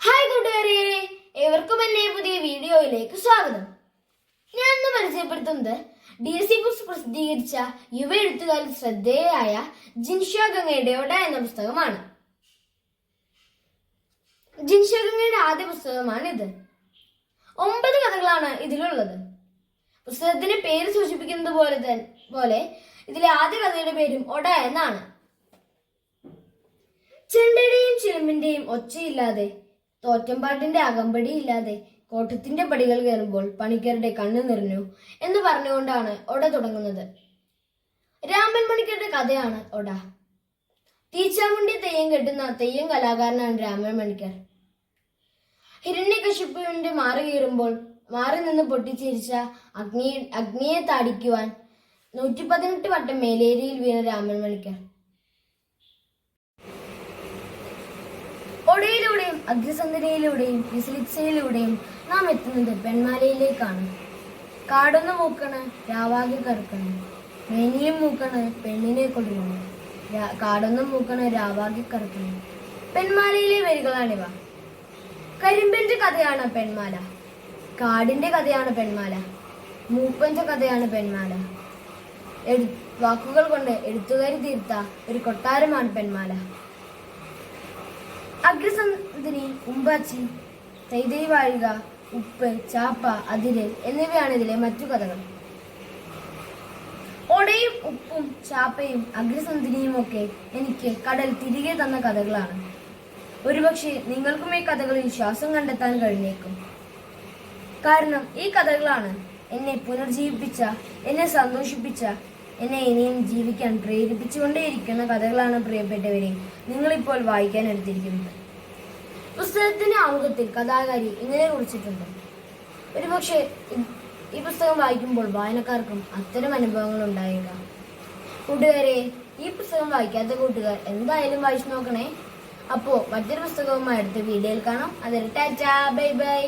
കൂട്ടുകാരെ ഏവർക്കും എന്റെ പുതിയ വീഡിയോയിലേക്ക് സ്വാഗതം. ഞാൻ ഇന്ന് പരിചയപ്പെടുത്തുന്നത് ഡി സി ബുക്സ് പ്രസിദ്ധീകരിച്ച യുവ എഴുത്തുകാരിൽ ശ്രദ്ധേയായ ജിൻഷ ഗംഗയുടെ ഒട എന്ന പുസ്തകമാണ്. ജിൻഷ ഗംഗയുടെ ആദ്യ പുസ്തകമാണിത്. ഒമ്പത് കഥകളാണ് ഇതിലുള്ളത്. പുസ്തകത്തിന്റെ പേര് സൂചിപ്പിക്കുന്നത് പോലെ തന്നെ പോലെ ഇതിലെ ആദ്യ കഥയുടെ പേരും ഒട എന്നാണ്. ചെണ്ടയുടെയും ചിലമ്പിന്റെയും ഒച്ചയില്ലാതെ തോറ്റമ്പാട്ടിന്റെ അകമ്പടി ഇല്ലാതെ കോട്ടത്തിന്റെ പടികൾ കയറുമ്പോൾ പണിക്കരുടെ കണ്ണു നിറഞ്ഞു എന്ന് പറഞ്ഞുകൊണ്ടാണ് ഒട തുടങ്ങുന്നത്. രാമൻ മണിക്കരുടെ കഥയാണ് ഒട. തീച്ചാമുണ്ടി തെയ്യം കെട്ടുന്ന തെയ്യം കലാകാരനാണ് രാമൻ മണിക്കർ. ഹിരണ്യകശിപ്പുവിന്റെ മാറി കീറുമ്പോൾ മാറി നിന്ന് പൊട്ടിച്ചിരിച്ച അഗ്നി അഗ്നിയെ താടിക്കുവാൻ നൂറ്റി പതിനെട്ട് വട്ടം മേലേരിയിൽ വീണ രാമൻ മണിക്കർ. ഒടയിലൂടെയും അഗ്രസന്ധരയിലൂടെയും വിസിലിച്ചയിലൂടെയും നാം എത്തുന്നത് പെൺമാലയിലേക്കാണ് കാടൊന്ന് മൂക്കണ് രാവാകെ കറുക്കണ്. മേനിയും മൂക്കണ് പെണ്ണിനെ കൊടുക്കണം കാടൊന്നും മൂക്കണ് രാവാകെ കറുക്കണ്. പെൺമാലയിലെ വരികളാണിവ. കരിമ്പിന്റെ കഥയാണ് പെൺമാല. കാടിന്റെ കഥയാണ് പെൺമാല. മൂപ്പന്റെ കഥയാണ് പെൺമാല. വാക്കുകൾ കൊണ്ട് എഴുത്തുകാരി തീർത്ത ഒരു കൊട്ടാരമാണ് പെൺമാല. അഗ്രസന്ധിനി ഉമ്പാച്ചി തൈതൈ ഉപ്പ് ചാപ്പ അതിര് എന്നിവയാണ് ഇതിലെ മറ്റു കഥകൾ. ഒടയും ഉപ്പും ചാപ്പയും അഗ്രസന്ധിനിയും ഒക്കെ എനിക്ക് കടൽ തിരികെ തന്ന കഥകളാണ്. ഒരുപക്ഷെ നിങ്ങൾക്കും ഈ കഥകളിൽ ശ്വാസം കണ്ടെത്താൻ കഴിഞ്ഞേക്കും. കാരണം ഈ കഥകളാണ് എന്നെ പുനർജീവിപ്പിച്ച എന്നെ സന്തോഷിപ്പിച്ച എന്നെ ഇനിയും ജീവിക്കാൻ പ്രേരിപ്പിച്ചുകൊണ്ടേയിരിക്കുന്ന കഥകളാണ് പ്രിയപ്പെട്ടവരെ നിങ്ങളിപ്പോൾ വായിക്കാൻ എടുത്തിരിക്കുന്നത്. പുസ്തകത്തിന്റെ ആമുഖത്തിൽ കഥാകാരി ഇങ്ങനെ കുറിച്ചിട്ടുണ്ട്. ഒരുപക്ഷെ ഈ പുസ്തകം വായിക്കുമ്പോൾ വായനക്കാർക്കും അത്തരം അനുഭവങ്ങൾ ഉണ്ടായേക്കാം. കൂട്ടുകാരെ ഈ പുസ്തകം വായിക്കാത്ത കൂട്ടുകാർ എന്തായാലും വായിച്ചു നോക്കണേ. അപ്പോ മറ്റൊരു പുസ്തകവുമായി അടുത്ത വീഡിയോയിൽ കാണാം. അതെ ടാറ്റാ ബൈ ബൈ.